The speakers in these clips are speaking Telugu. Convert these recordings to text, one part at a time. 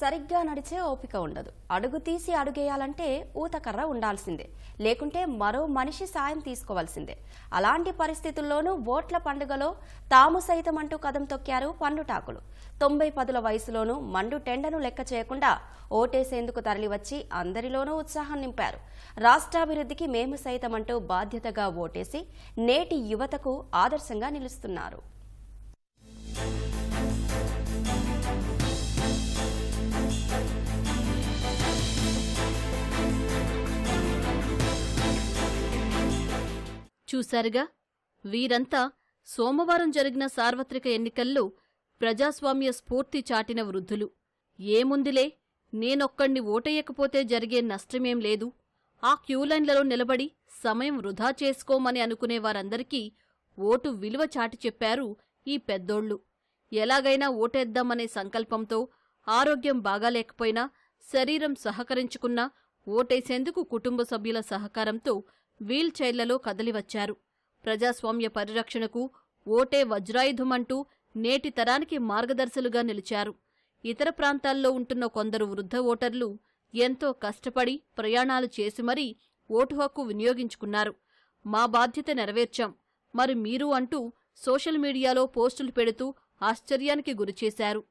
సరిగ్గా నడిచే ఓపిక ఉండదు. అడుగు తీసి అడుగేయాలంటే ఊతకర్ర ఉండాల్సిందే. లేకుంటే మరో మనిషి సాయం తీసుకోవాల్సిందే. అలాంటి పరిస్థితుల్లోనూ ఓట్ల పండుగలో తాము సైతం అంటూ కదం తొక్కారు పండుటాకులు. తొంభై పదుల వయసులోనూ మండు టెండను లెక్క చేయకుండా ఓటేసేందుకు తరలివచ్చి అందరిలోనూ ఉత్సాహం నింపారు. రాష్ట్రాభివృద్ధికి మేము సైతం అంటూ బాధ్యతగా ఓటేసి నేటి యువతకు ఆదర్శంగా నిలుస్తున్నారు. చూశారుగా? వీరంతా సోమవారం జరిగిన సార్వత్రిక ఎన్నికల్లో ప్రజాస్వామ్య స్ఫూర్తి చాటిన వృద్ధులు. ఏముందిలే నేనొక్కణ్ణి ఓటేయకపోతే జరిగే నష్టమేం లేదు. ఆ క్యూలైన్లలో నిలబడి సమయం వృధా చేసుకోమని అనుకునే వారందరికీ ఓటు విలువ చాటి చెప్పారు ఈ పెద్దోళ్ళు. ఎలాగైనా ఓటేద్దామనే సంకల్పంతో ఆరోగ్యం బాగాలేకపోయినా శరీరం సహకరించుకున్నా ఓటేసేందుకు కుటుంబ సభ్యుల సహకారంతో వీల్ చైర్లలో కదలివచ్చారు. ప్రజాస్వామ్య పరిరక్షణకు ఓటే వజ్రాయుధమంటూ నేటి తరానికి మార్గదర్శులుగా నిలిచారు. ఇతర ప్రాంతాల్లో ఉంటున్న కొందరు వృద్ధ ఓటర్లు ఎంతో కష్టపడి ప్రయాణాలు చేసి మరీ ఓటు హక్కు వినియోగించుకున్నారు. మా బాధ్యత నెరవేర్చాం. మరి మీరు అంటూ సోషల్ మీడియాలో పోస్టులు పెడుతూ ఆశ్చర్యానికి గురిచేశారు.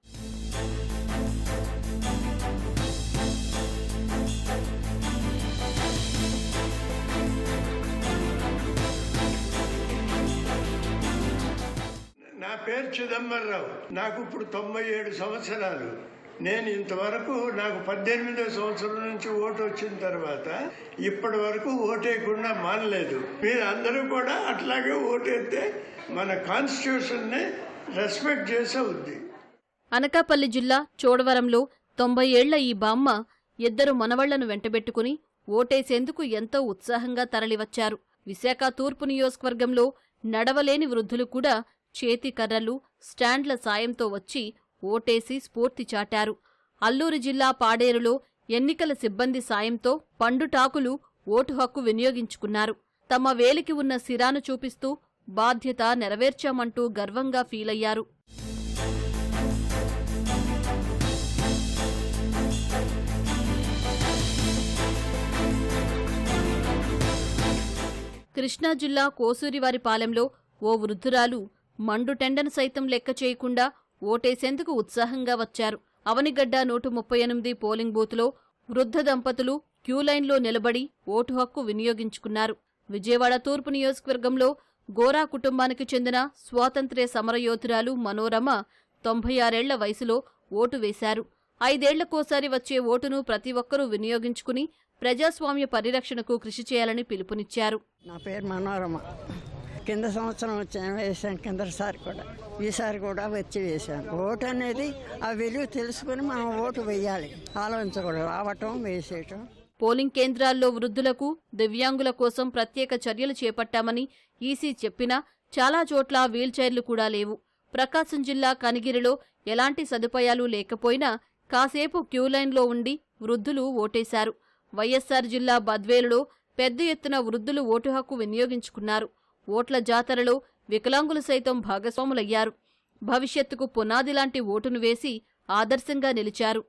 నా పేరు చిదంబరరావు. నాకు ఇప్పుడు తొంభై ఏడు సంవత్సరాలు. నేను ఇంతవరకు నాకు పద్దెనిమిదో సంవత్సరం నుంచి ఓటు వచ్చిన తర్వాత ఇప్పటి వరకు ఓటేయకుండా మానలేదు. మీరు అందరూ కూడా అట్లాగే ఓటేస్తే మన కాన్స్టిట్యూషన్ని రెస్పెక్ట్ చేసే ఉంది. అనకాపల్లి జిల్లా చోడవరంలో తొంభై ఏళ్ళ ఈ బామ్మ ఇద్దరు మనవళ్ళను వెంటబెట్టుకుని ఓటేసేందుకు ఎంతో ఉత్సాహంగా తరలివచ్చారు. విశాఖ తూర్పు నియోజకవర్గంలో నడవలేని వృద్ధులు కూడా చేతి కర్రలు స్టాండ్ల సాయంతో వచ్చి ఓటేసి స్ఫూర్తి చాటారు. అల్లూరు జిల్లా పాడేరులో ఎన్నికల సిబ్బంది సాయంతో పండుటాకులు ఓటు హక్కు వినియోగించుకున్నారు. తమ వేలికి ఉన్న సిరాను చూపిస్తూ బాధ్యత నెరవేర్చామంటూ గర్వంగా ఫీలయ్యారు. కృష్ణా జిల్లా కోసూరివారిపాలెంలో ఓ వృద్ధురాలు మండుటెండను సైతం లెక్క చేయకుండా ఓటేసేందుకు ఉత్సాహంగా వచ్చారు. అవనిగడ్డ నూట ముప్పై ఎనిమిది పోలింగ్ బూత్లో వృద్ధ దంపతులు క్యూలైన్లో నిలబడి ఓటు హక్కు వినియోగించుకున్నారు. విజయవాడ తూర్పు నియోజకవర్గంలో గోరా కుటుంబానికి చెందిన స్వాతంత్ర్య సమరయోధురాలు మనోరమ తొంభై ఆరేళ్ళ వయసులో ఓటు వేశారు. ఐదేళ్ళకోసారి వచ్చే ఓటును ప్రతి ఒక్కరూ వినియోగించుకుని ప్రజాస్వామ్య పరిరక్షణకు కృషి చేయాలని పిలుపునిచ్చారు. నా పేరు మనోరమ. కింద సంవత్సరం వచ్చాను వేసాను కిందసారి కూడా. ఈసారి కూడా వచ్చి వేశాను ఓటు అనేది ఆ విలువ తెలుసుకుని మనం ఓటు వేయాలి. ఆలోచించకూడదు. రావటం వేసేయటం. పోలింగ్ కేంద్రాల్లో వృద్ధులకు దివ్యాంగుల కోసం ప్రత్యేక చర్యలు చేపట్టామని ఈసీ చెప్పినా చాలా చోట్ల వీల్చైర్లు కూడా లేవు. ప్రకాశం జిల్లా కనిగిరిలో ఎలాంటి సదుపాయాలు లేకపోయినా కాసేపు క్యూలైన్లో ఉండి వృద్ధులు ఓటేశారు. వైఎస్సార్ జిల్లా బద్వేలులో పెద్ద ఎత్తున వృద్ధులు ఓటు హక్కు వినియోగించుకున్నారు. ఓట్ల జాతరలో వికలాంగులు సైతం భాగస్వాములయ్యారు. భవిష్యత్తుకు పునాది లాంటి ఓటును వేసి ఆదర్శంగా నిలిచారు.